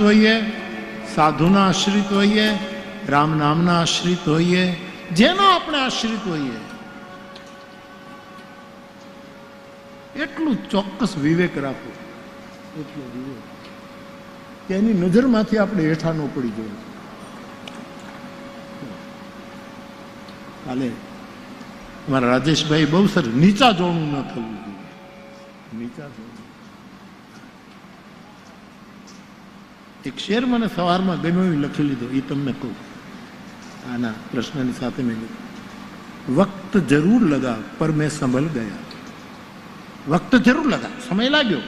આશ્રિત હોઈએ, સાધુના આશ્રિત હોઈએ, રામ નામના આશ્રિત હોઈએ, જેનો આપણે આશ્રિત હોઈએ. એટલું ચોક્કસ વિવેક રાખો. એટલો વિવેક. કે એની નજરમાંથી આપણે હેઠા ન પડી જવું. કાલે મારા રાજેશભાઈ બહુ સર નીચા જોણું ન થવું જોઈએ. નીચા જોવાનું એક શેર મને સવારમાં ગમ્યો એ લખી લીધો એ તમને કહું. આના પ્રશ્નની સાથે મેં વક્ત જરૂર લગા પર મેં સંભળ ગયા. વક્ત જરૂર લગા સમય લાગ્યો.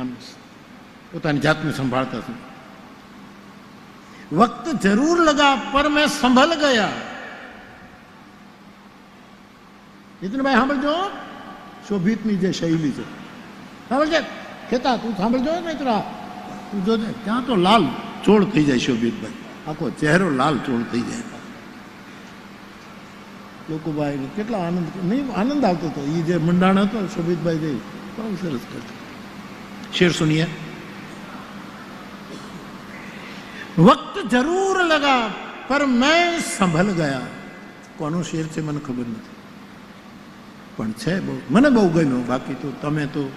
આમ પોતાની જાતને સંભાળતા છું વક્ત જરૂર લગા પર મેં સંભળ ગયા. નીતિનભાઈ, સાંભળજો. શોભિતની જે શૈલી છે. સાંભળજે. ખેતા તું સાંભળજો મિત્ર. તું જોજે ત્યાં તો લાલ ચોળ થઈ જાય શોભિતભાઈ આખો ચહેરો લાલ ચોળ થઈ જાય. લોકો ભાઈ કેટલા આનંદ નહીં, આનંદ આવતો હતો એ જે મંડાણ હતો શોભિતભાઈ જઈ બહુ સરસ કરતો શેર સુનિए વક્ત જરૂર લગા, પર મેં સંભલ ગયા. કોનું શેર છે મને ખબર નથી. પણ છે બહુ. મને બહુ ગમ્યો. બાકી તો તમે તો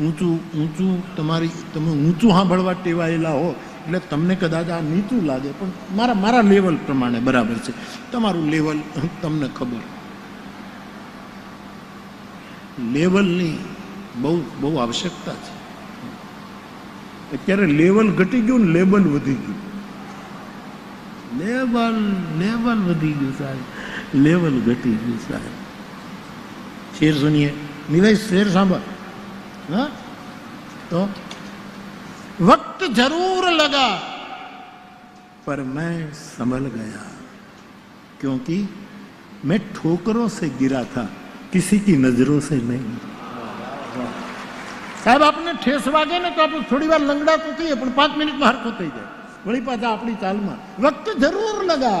ઊંચું ઊંચું તમારી, તમે ઊંચું સાંભળવા ટેવાયેલા હો, એટલે તમને કદાચ આ નીચું લાગે, પણ મારા મારા લેવલ પ્રમાણે બરાબર છે. તમારું લેવલ તમને ખબર. લેવલની બહુ બહુ આવશ્યકતા છે. અત્યારે લેવલ ઘટી ગયું ને લેબલ વધી ગયું. લેવલ લેવલ વધી ગયું સાહેબ. લેવલ ઘટી ગયું સાહેબ. શેર સુનિયે નિલેશ, શેર સાંભળ. હા તો वक्त जरूर लगा पर मैं संभल गया क्योंकि मैं ठोकरों से गिरा था किसी की नजरों से नहीं સાહેબ આપને ઠેસ વાગે ને તો આપણે થોડી વાર લંગડા તો થઈએ પણ પાંચ મિનિટમાં હરખો થઈ જાય વળી પાછા આપણી ચાલમાં વક્ત જરૂર લગા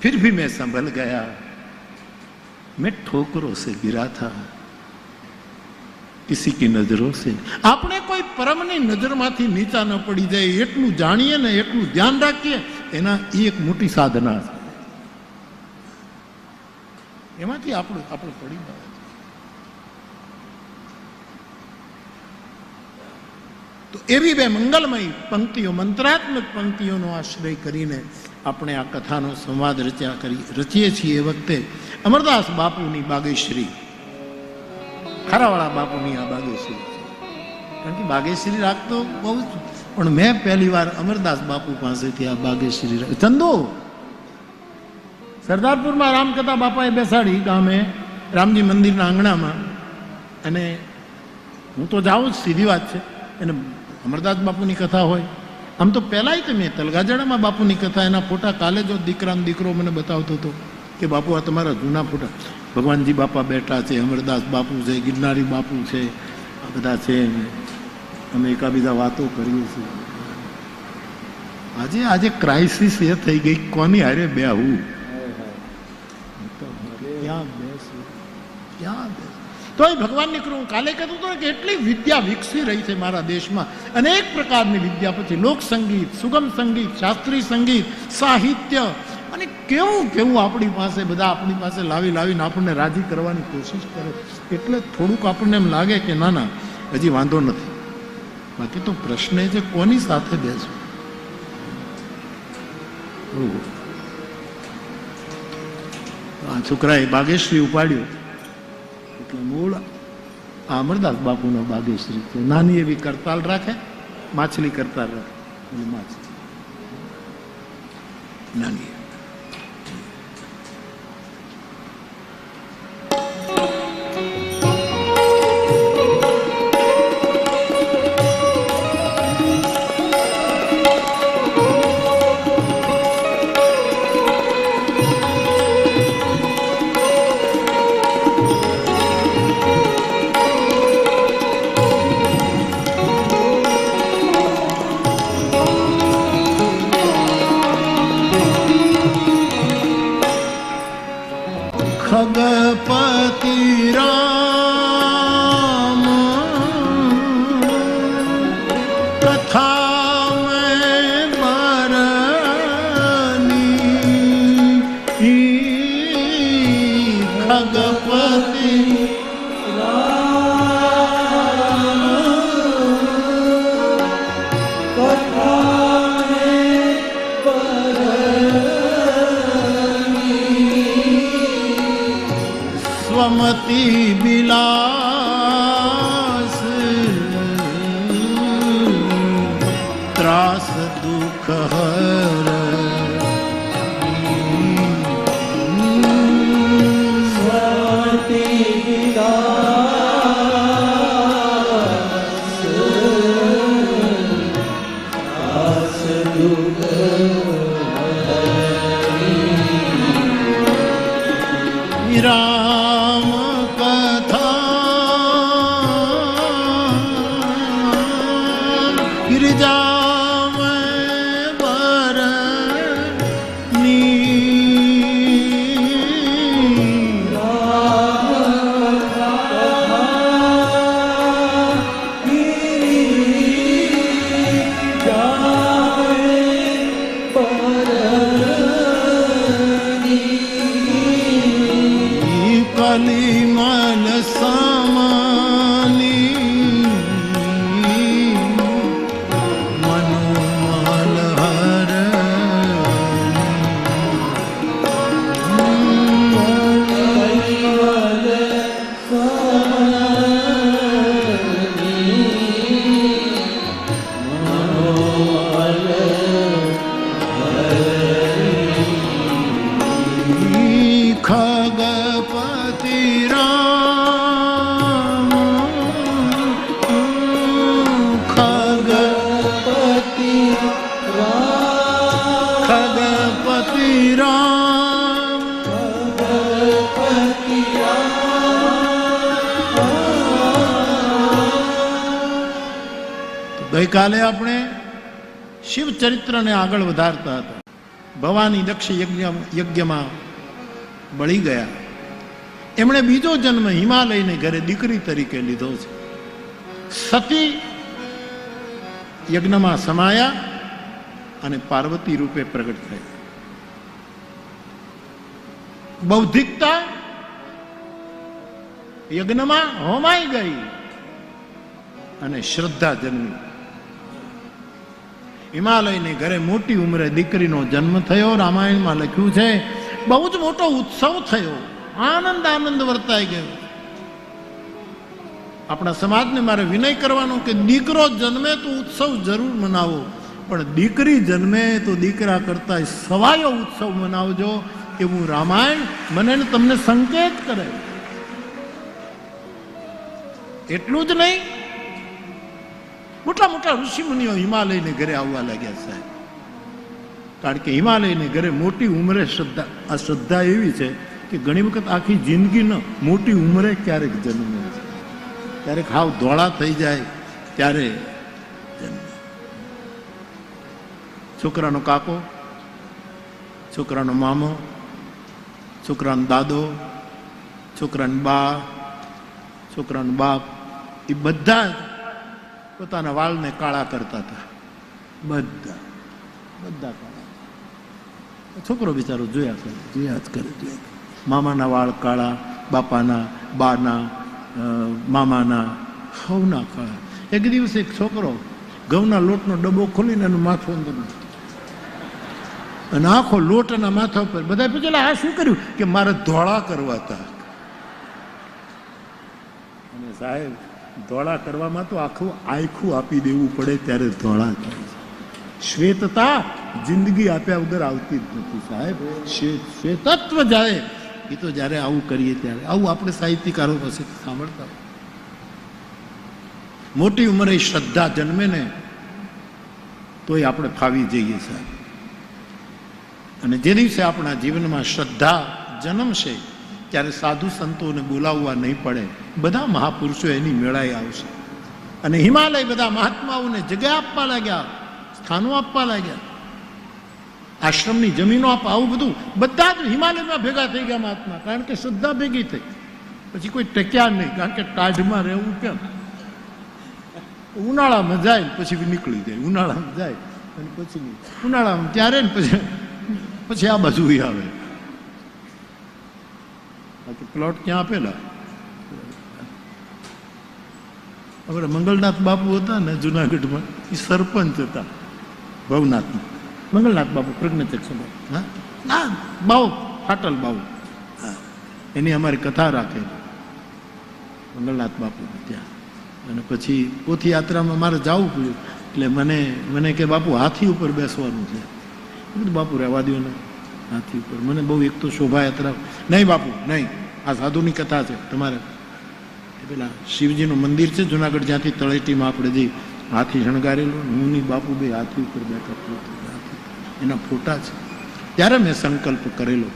फिर भी मैं संभल गया मैं ठोकरों से गिरा था કિસી કી નજરો સે આપણે કોઈ પરમની નજરમાંથી નીચા ન પડી જાય એટલું જાણીએ ને એટલું ધ્યાન રાખીએ એના એ એક મોટી સાધના છે એમાંથી આપણું આપણે પડી જાય તો એવી બે મંગલમય પંક્તિઓ મંત્રાત્મક પંક્તિઓનો આશ્રય કરીને આપણે આ કથાનો સંવાદ રચ્યા કરી રચીએ છીએ એ વખતે અમરદાસ બાપુની બાગેશ્રી. ખારાવાળા બાપુની આ બાગેશ્રી કારણ કે બાગેશ્રી રાગ તો બહુ જ પણ મેં પહેલી વાર અમરદાસ બાપુ પાસેથી આ બાગેશ્રી રાગ ચંદો! સરદારપુરમાં રામકથા બાપાએ બેસાડી ગામે રામજી મંદિરના આંગણામાં. અને હું તો જાઉં જ, સીધી વાત છે. અને અમરદાસ બાપુની કથા હોય. આમ તો પહેલાંય તો મેં તલગાજડામાં બાપુની કથા, એના ફોટા કાલે જો દીકરાનો દીકરો મને બતાવતો હતો કે બાપુ આ તમારા જૂના ફોટા. ભગવાનજી બાપા બેઠા છે, અમરદાસ બાપુ છે, ગિરનારી બાપુ છે, આ બધા છે અમે એકાબીજા વાતો કરીએ છીએ. આજે આજે ક્રાઇસિસ એ થઈ ગઈ, કોની હારે બે આવું તો તોય ભગવાનની કૃપા, કાલે કહેતું તો કેટલી વિદ્યા વિકસી રહી છે મારા દેશમાં. અનેક પ્રકારની વિદ્યા પછી લોક સંગીત સુગમ સંગીત, શાસ્ત્રીય સંગીત, સાહિત્ય અને કેવું કેવું આપણી પાસે બધા આપણી પાસે લાવી લાવીને આપણને રાજી કરવાની કોશિશ કરે? એટલે થોડુંક આપણને એમ લાગે કે ના ના, હજી વાંધો નથી. બાકી તો પ્રશ્ન એ છે કોની સાથે બેસવું. આ છોકરાએ બાગેશ્રી ઉપાડ્યો. એટલે મૂળ આ અમરદાસ બાપુનો બાગેશ્રી નાની એવી કરતાલ રાખે, માછલી કરતાલ રાખે. માછલી. નાની પમતી બિલા કથા ગઈકાલે આપણે શિવ ચરિત્રને આગળ વધારતા હતા. ભવાની દક્ષ યજ્ઞ યજ્ઞમાં બળી ગયા. એમણે બીજો જન્મ હિમાલયને ઘરે દીકરી તરીકે લીધો છે. સતી યજ્ઞમાં સમાયા અને પાર્વતી રૂપે પ્રગટ થઈ બૌદ્ધિકતા યજ્ઞમાં હોમાઈ ગઈ અને શ્રદ્ધા જન્મી. હિમાલયની ઘરે મોટી ઉંમરે દીકરીનો જન્મ થયો. રામાયણમાં લખ્યું છે, બહુ જ મોટો ઉત્સવ થયો. આનંદ આનંદ વર્તાઈ ગયો. આપણા સમાજને મારે વિનય કરવાનો કે દીકરો જન્મે તો ઉત્સવ જરૂર મનાવો. પણ દીકરી જન્મે તો દીકરા કરતા સવાયો ઉત્સવ મનાવજો એવું રામાયણ મને તમને સંકેત કરે. એટલું જ નહીં મોટા મોટા ઋષિમુનિઓ હિમાલયને ઘરે આવવા લાગ્યા સાહેબ કારણ કે હિમાલયને ઘરે મોટી ઉંમરે શ્રદ્ધા, આ શ્રદ્ધા એવી છે કે ઘણી વખત આખી જિંદગી ન મોટી ઉંમરે ક્યારેક જન્મે છે. ક્યારેક હાવ ધોળા થઈ જાય, ત્યારે છોકરાનો કાકો, છોકરાનો મામો, છોકરાનો દાદો, છોકરાની બા, છોકરાનો બાપ, એ બધા પોતાના વાળને કાળા કરતા હતા. બધા બધા કાળા. છોકરો બિચારો જોયા કરે. જોયા જ કરે જોયા મામાના વાળ કાળા બાપાના બાના મામાના સૌના કાળા. એક દિવસ એક છોકરો ઘઉંના લોટનો ડબ્બો ખોલીને એનું માથું અંદર અને આખો લોટ એના માથા ઉપર બધા પૂછેલા આ શું કર્યું? કે મારે ધોળા કરવા હતા અને સાહેબ ધોળા કરવામાં તો આખું આખું આપી દેવું પડે ત્યારે ધોળા થાય શ્વેતતા જિંદગી આપ્યા વગર આવતી જ નથી સાહેબ. શ્વેતત્વ જાય. એ તો જ્યારે આવું કરીએ ત્યારે. આવું આપણે સાહિત્યકારો પાસે સાંભળતા મોટી ઉંમરે શ્રદ્ધા જન્મે ને તોય આપણે ફાવી જઈએ સાહેબ. અને જે દિવસે આપણા જીવનમાં શ્રદ્ધા જન્મશે ત્યારે સાધુ સંતોને બોલાવવા નહીં પડે. બધા મહાપુરુષો એની મેળાએ આવશે. અને હિમાલય બધા મહાત્માઓને જગ્યા આપવા લાગ્યા, સ્થાનો આપવા લાગ્યા. આશ્રમની જમીનો આપ, આવું બધું. બધા જ હિમાલયમાં ભેગા થઈ ગયા મહાત્મા. કારણ કે શ્રદ્ધા ભેગી થઈ. પછી કોઈ ટક્યા નહીં. કારણ કે ટાઢમાં રહેવું કેમ? ઉનાળામાં જાય પછી નીકળી જાય. ઉનાળામાં જાય અને પછી ઉનાળામાં ત્યારે ને પછી પછી આ બાજુ આવે. બાકી પ્લોટ ક્યાં આપેલા? આપણે મંગલનાથ બાપુ હતા ને જુનાગઢમાં એ સરપંચ હતા ભવનાથમાં મંગલનાથ બાપુ પ્રજ્ઞચક્ષ હા? ના બાવ ફાટલ બાવ હા. એની અમારી કથા રાખે મંગલનાથ બાપુ ત્યાં. અને પછી પોથી યાત્રામાં મારે જવું પડ્યું. એટલે મને મને કે બાપુ હાથી ઉપર બેસવાનું છે. બાપુ રહેવા દો ને. હાથી ઉપર. મને બહુ એક તો શોભાયાત્રા. નહીં બાપુ, નહીં. આ સાધુની કથા છે તમારે. પેલા શિવજીનું મંદિર છે, જુનાગઢ જ્યાંથી તળેટીમાં આપણે જે હાથી શણગારેલું હુંની બાપુ બે હાથી ઉપર બેઠા એના ફોટા છે. ત્યારે મેં સંકલ્પ કરેલો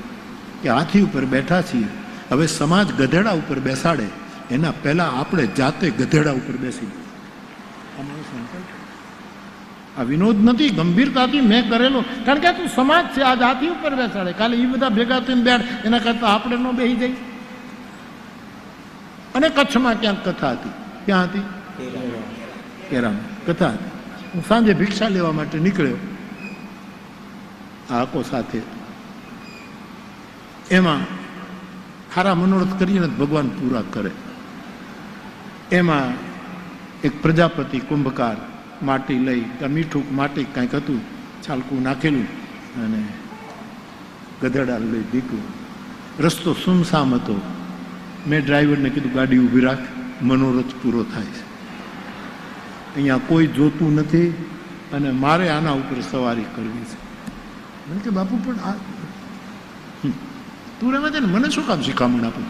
કે હાથી ઉપર બેઠા છીએ. હવે સમાજ ગધેડા ઉપર બેસાડે. એના પહેલાં આપણે જાતે ગધેડા ઉપર બેસી અમારો આ સંકલ્પ? આ વિનોદ નથી, ગંભીરતાથી મેં કરેલો. કારણ કે આ તું સમાજ છે આજ હાથી ઉપર બેસાડે. કાલે એ બધા ભેગા થઈને બેઠ, એના કરતાં આપણે ન બેસી જઈ અને કચ્છમાં ક્યાંક કથા હતી? ક્યાં હતી? કેરામ કથા હતી. હું સાંજે ભિક્ષા લેવા માટે નીકળ્યો. આકો સાથે. એમાં સારા મનોરથ કરીને ભગવાન પૂરા કરે. એમાં એક પ્રજાપતિ કુંભકાર માટી લઈ કે મીઠું માટી કાંઈક હતું, છાલકું નાખેલું અને ગધેડા લઈ દીકું રસ્તો સુમસામ હતો. મેં ડ્રાઈવરને કીધું, ગાડી ઊભી રાખ, મનોરથ પૂરો થાય છે. અહીંયા કોઈ જોતું નથી અને મારે આના ઉપર સવારી કરવી છે. કે બાપુ, પણ આ તું રહેવા દે ને, મને શું કામ શીખામણ આપું?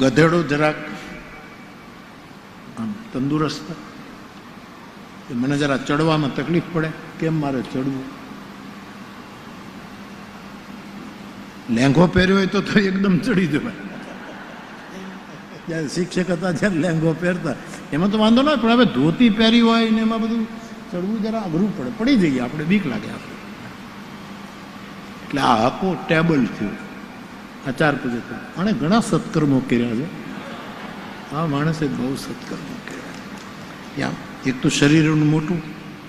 ગધેડો જરાક આમ તંદુરસ્ત મને જરા ચડવામાં તકલીફ પડે, કેમ મારે ચડવું? લેંઘો પહેર્યો હોય તો એકદમ ચડી જવાય. જ્યારે શિક્ષક હતા, જ્યારે લેંઘો પહેરતા. એમાં તો વાંધો ન પણ હવે ધોતી પહેરી હોય ને એમાં બધું ચડવું જરા અઘરું પડે. પડી જઈએ આપણે, બીક લાગે આપણે. એટલે આ હકો ટેબલ થયું. આચાર પૂજે થયું. અને ઘણા સત્કર્મો કર્યા છે. આ માણસે બહુ સત્કર્મો કર્યા એક તો શરીરનું મોટું,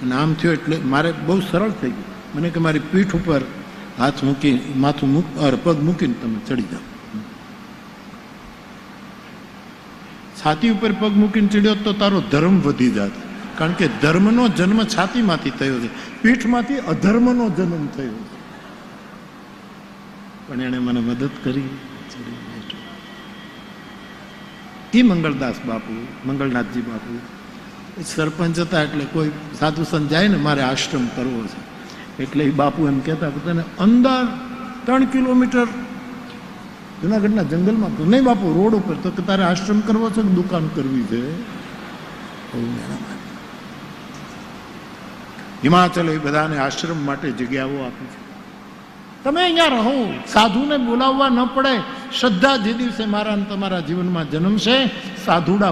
અને આમ થયું એટલે મારે બહુ સરળ થઈ ગયું. મને કે મારી પીઠ ઉપર હાથ મૂકી, માથું મૂક, અર પગ મૂકીને તમે ચડી જાઓ. છાતી ઉપર પગ મૂકીને ચડ્યો તો તારો ધર્મ વધી જાત. કારણ કે ધર્મનો જન્મ છાતીમાંથી થયો છે. પીઠમાંથી અધર્મનો જન્મ થયો છે. પણ એણે મને મદદ કરી. એ મંગળદાસ બાપુ, મંગળનાથજી બાપુ. સરપંચ હતા એટલે કોઈ સાધુ સંત જાય ને, મારે આશ્રમ કરવો છે. એટલે એ બાપુ એમ કહેતા કે તને અંદર ત્રણ કિલોમીટર. જુનાગઢના જંગલમાં તો નહીં બાપુ, રોડ ઉપર તો કે તારે આશ્રમ કરવો છે કે દુકાન કરવી છે? હિમાચલ એ બધાને આશ્રમ માટે જગ્યાઓ આપી છે. તમે અહીંયા રહો, સાધુને બોલાવવા ન પડે. શ્રદ્ધા જે દિવસે મારા અને તમારા જીવનમાં જન્મશે, સાધુડા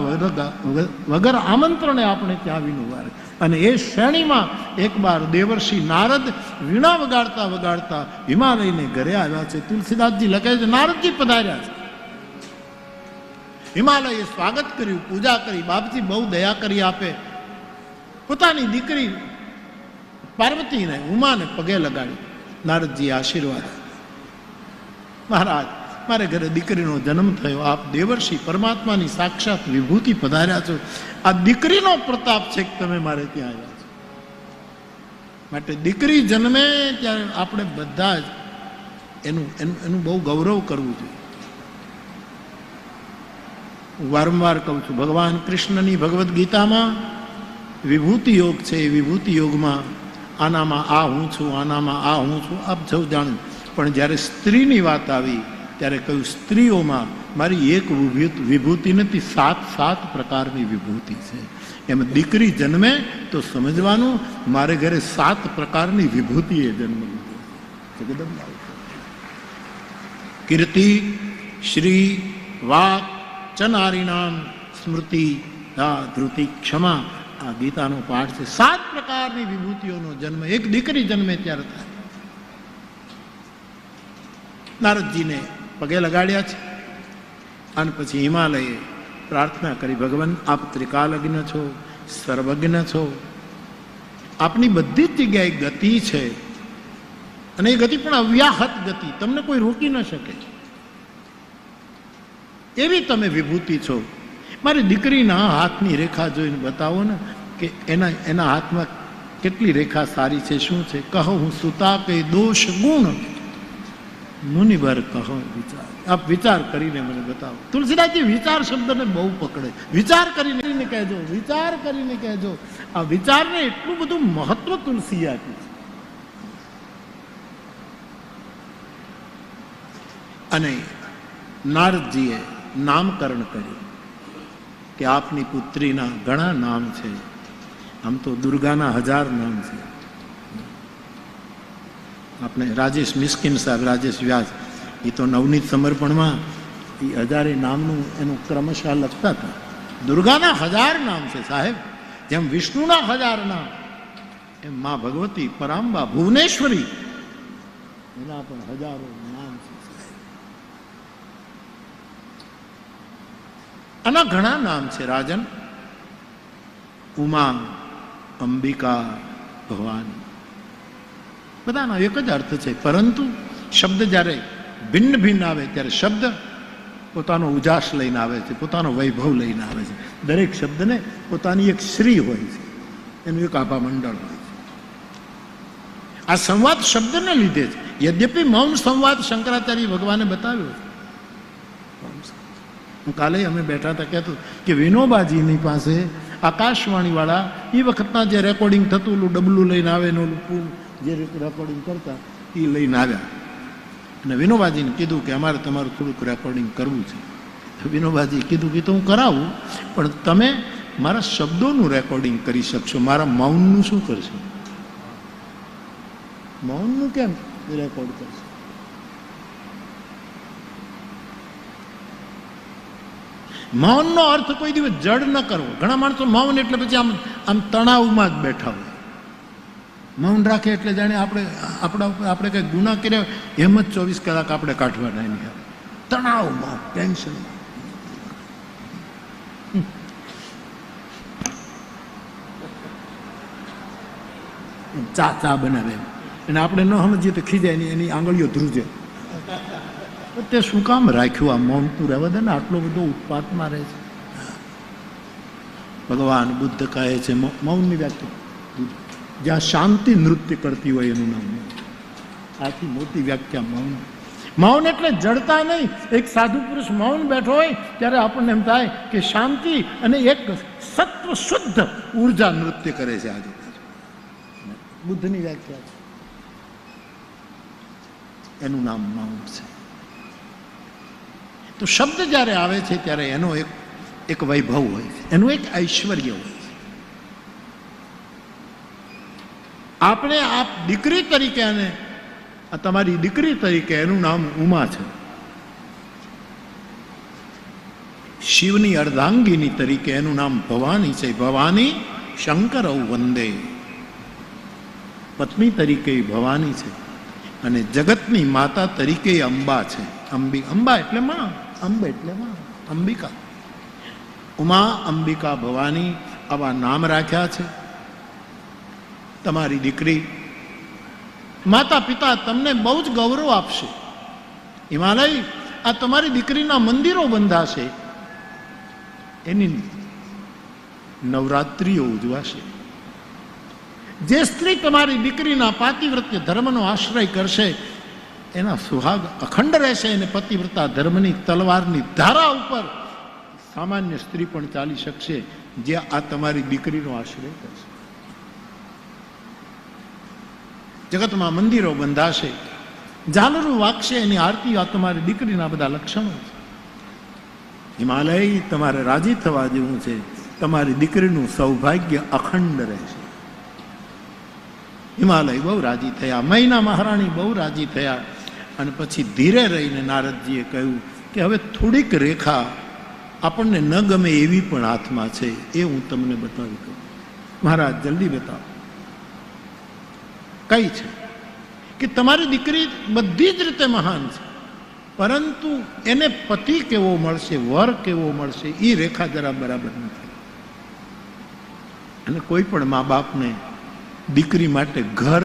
વગર- આમંત્રણે આપણે ત્યાં આવીને ઊભા. અને એ શ્રેણીમાં એક બાર દેવર્ષિ નારદ વીણા વગાડતા વગાડતા હિમાલયને ઘરે આવ્યા છે. તુલસીદાસજી લખે છે, નારદજી પધાર્યા છે. હિમાલયે સ્વાગત કર્યું, પૂજા કરી, બાપજી બહુ દયા કરી આપે. પોતાની દીકરી પાર્વતીને ઉમાને પગે લગાડી. નારદજી આશીર્વાદ મહારાજ મારે ઘરે દીકરીનો જન્મ થયો. આપ દેવર્ષિ પરમાત્માની સાક્ષાત વિભૂતિ પધાર્યા છો. આ દીકરીનો પ્રતાપ છે કે તમે મારે ત્યાં આવ્યા છો. માટે દીકરી જન્મે ત્યારે આપણે બધા જ એનું એનું એનું બહુ ગૌરવ કરવું જોઈએ. વારંવાર કહું છું, ભગવાન કૃષ્ણની ભગવદ્ ગીતામાં વિભૂતિ યોગ છે. એ વિભૂતિ યોગમાં આનામાં આ હું છું, આનામાં આ હું છું. આપ સૌ જાણું. પણ જ્યારે સ્ત્રીની વાત આવી ત્યારે કહ્યું, સ્ત્રીઓમાં મારી એક વિભૂત- વિભૂતિ નથી, સાત સાત પ્રકારની વિભૂતિ છે. એમ દીકરી જન્મે તો સમજવાનું, મારે ઘરે સાત પ્રકારની વિભૂતિએ જન્મ લીધો. જગદંબા કીર્તિ, શ્રી, વાક, ચનારીનામ, સ્મૃતિ દા ધૃતિ ક્ષમા, આ ગીતાનો પાઠ છે. સાત પ્રકારની વિભૂતિઓનો જન્મ, એક દીકરી જન્મે ત્યારે થાય. નારદજીને પગે લગાડ્યા છે. અને પછી હિમાલયે પ્રાર્થના કરી, ભગવાન, આપ ત્રિકાલગ્ન છો સર્વજ્ઞ છો. આપની બધી જ જગ્યાએ ગતિ છે. અને એ ગતિ પણ અવ્યાહત ગતિ. તમને કોઈ રોકી ન શકે. એવી તમે વિભૂતિ છો. મારી દીકરીના હાથની રેખા જોઈને બતાવો ને કે એના એના હાથમાં કેટલી રેખા સારી છે, શું છે? કહો, હું સુતા કે દોષ ગુણ મુનિવર કહો વિચાર. આપ વિચાર કરીને મને બતાવો. તુલસીદાસજી, વિચાર શબ્દને બહુ પકડે. વિચાર કરીને કહેજો, વિચાર કરીને કહેજો. આ વિચારને એટલું બધું મહત્વ તુલસી આપ્યું છે. અને નારદજીએ નામકરણ કર્યું કે આપની પુત્રીના ઘણા નામ છે. આમ તો દુર્ગાના હજાર નામ છે. આપણે રાજેશ મિસ્કિન સાહેબ, રાજેશ વ્યાસ એ તો નવનીત સમર્પણમાં એ હજારે નામનું એનું ક્રમશઃ લખતા હતા. દુર્ગાના હજાર નામ છે સાહેબ. જેમ વિષ્ણુના હજાર નામ, એમ મા ભગવતી, પરાંબા, ભુવનેશ્વરી, એના પણ હજારો નામ છે આના ઘણા નામ છે રાજન. ઉમા અંબિકા, ભવાની. બધાનો એક જ અર્થ છે. પરંતુ શબ્દ જ્યારે ભિન્ન ભિન્ન આવે ત્યારે શબ્દ પોતાનો ઉજાસ લઈને આવે છે, પોતાનો વૈભવ લઈને આવે છે. દરેક શબ્દને પોતાની એક શ્રી હોય છે. એનું એક આભા મંડળ હોય છે. આ સંવાદ શબ્દને લીધે જ યદ્યપિ મૌન સંવાદ શંકરાચાર્ય ભગવાને બતાવ્યો છે. હું કાલે અમે બેઠા હતા કહેતું કે વિનોબાજીની પાસે આકાશવાણી વાળા એ વખતના જે રેકોર્ડિંગ થતું ઓલું ડબલું લઈને આવે ને ઓલું જે રીતે રેકોર્ડિંગ કરતા એ લઈને આવ્યા. અને વિનોબાજીને કીધું કે અમારે તમારું થોડુંક રેકોર્ડિંગ કરવું છે. વિનોબાજી કીધું કે તો હું કરાવું, પણ તમે મારા શબ્દોનું રેકોર્ડિંગ કરી શકશો. મારા મૌનનું શું કરશો? મૌનનું કેમ રેકોર્ડ કરશો? મૌનનો અર્થ કોઈ દિવસ જડ ન કરવો. ઘણા માણસો મૌન એટલે પછી આમ આમ તણાવમાં જ બેઠા હોય. મૌન રાખે એટલે જાણે આપણે, આપણા ઉપર આપણે કંઈક ગુના કર્યા એમ જ ચોવીસ કલાક આપણે કાઢવાના એની તણાવમાં ટેન્શનમાં ચા ચા બનાવે. અને આપણે ન સમજીએ તો ખીજાય એની એની આંગળીઓ ધ્રુજે. તે શું કામ રાખ્યું આ મૌન તું રહેવા દે ને? આટલો બધો ઉત્પાતમાં રહે છે. ભગવાન બુદ્ધ કહે છે મૌનની વ્યાખ્યા જ્યાં શાંતિ નૃત્ય કરતી હોય એનું નામ આથી મોટી વ્યાખ્યા મૌન. મૌન એટલે જડતા નહીં. એક સાધુ પુરુષ મૌન બેઠો હોય, ત્યારે આપણને એમ થાય કે શાંતિ અને એક સત્વ શુદ્ધ ઊર્જા નૃત્ય કરે છે આજે. બુદ્ધની વ્યાખ્યા છે. એનું નામ મૌન છે. તો શબ્દ જ્યારે આવે છે, ત્યારે એનો એક એક વૈભવ હોય એનું એક ઐશ્વર્ય હોય છે આપણે આપ દીકરી તરીકે અને આ તમારી દીકરી તરીકે એનું નામ ઉમા છે. શિવની અર્ધાંગીની તરીકે એનું નામ ભવાની છે. ભવાની શંકર વંદે. પત્ની તરીકે ભવાની છે અને જગતની માતા તરીકે અંબા છે. અંબી, અંબા એટલે માં? અંબ એટલે માં. અંબિકા. ઉમા, અંબિકા, ભવાની આવા નામ રાખ્યા છે. તમારી દીકરી માતા પિતા તમને બહુ જ ગૌરવ આપશે. હિમાલય, આ તમારી દીકરીના મંદિરો બંધાશે. એની નવરાત્રિઓ ઉજવાશે. જે સ્ત્રી તમારી દીકરીના પાતિવ્રત્ય ધર્મનો આશ્રય કરશે, એના સુહાગ અખંડ રહેશે અને પતિવ્રતા ધર્મની તલવારની ધારા ઉપર સામાન્ય સ્ત્રી પણ ચાલી શકશે, જે આ તમારી દીકરીનો આશ્રય કરશે. જગતમાં મંદિરો બંધાશે. ઝાલરું વાગશે એની આરતી આ તમારી દીકરીના બધા લક્ષણો છે. હિમાલય તમારે રાજી થવા જેવું છે. તમારી દીકરીનું સૌભાગ્ય અખંડ રહેશે. હિમાલય બહુ રાજી થયા મહિના મહારાણી બહુ રાજી થયા. અને પછી ધીરે રહીને નારદજીએ કહ્યું કે હવે થોડીક રેખા આપણને ન ગમે એવી પણ હાથમાં છે. એ હું તમને બતાવી કહું મહારાજ, જલ્દી બતાવો. કઈ છે? કે તમારી દીકરી બધી જ રીતે મહાન છે. પરંતુ એને પતિ કેવો મળશે, વર કેવો મળશે એ રેખા જરા બરાબર નથી. અને કોઈ પણ મા બાપને દીકરી માટે ઘર